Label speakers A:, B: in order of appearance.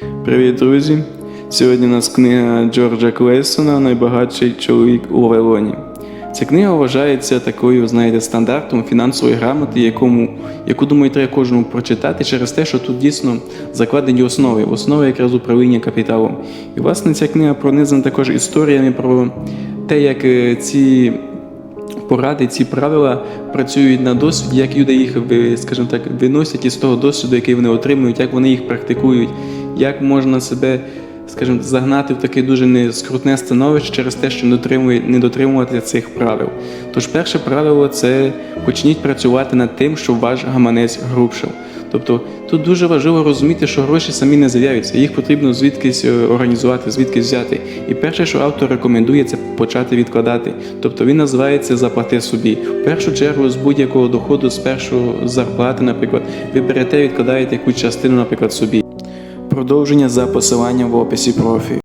A: Привіт, друзі! Сьогодні у нас книга Джорджа Клейсона Найбагатший чоловік у Вавилоні. Ця книга вважається такою, знаєте, стандартом фінансової грамоти, якому, яку, думаю, треба кожному прочитати через те, що тут дійсно закладені основи, основи якраз управління капіталом. І, власне, ця книга пронизана також історіями про те, як е, ці поради, ці правила працюють на досвіді, як люди їх, скажімо так, виносять із того досвіду, який вони отримують, як вони їх практикують, як можна себе, скажімо, загнати в таке дуже нескрутне становище через те, що не дотримувати цих правил. Тож перше правило це почніть працювати над тим, щоб ваш гаманець грубшав. Тобто тут дуже важливо розуміти, що гроші самі не з'являються, їх потрібно звідкись е, організувати, звідкись взяти. І перше, що автор рекомендує, це почати відкладати. Тобто він називається заплати собі. В першу чергу з будь-якого доходу, з першого зарплати, наприклад, ви берете, відкладаєте якусь частину, наприклад, собі. Продовження за посиланням в описі профі.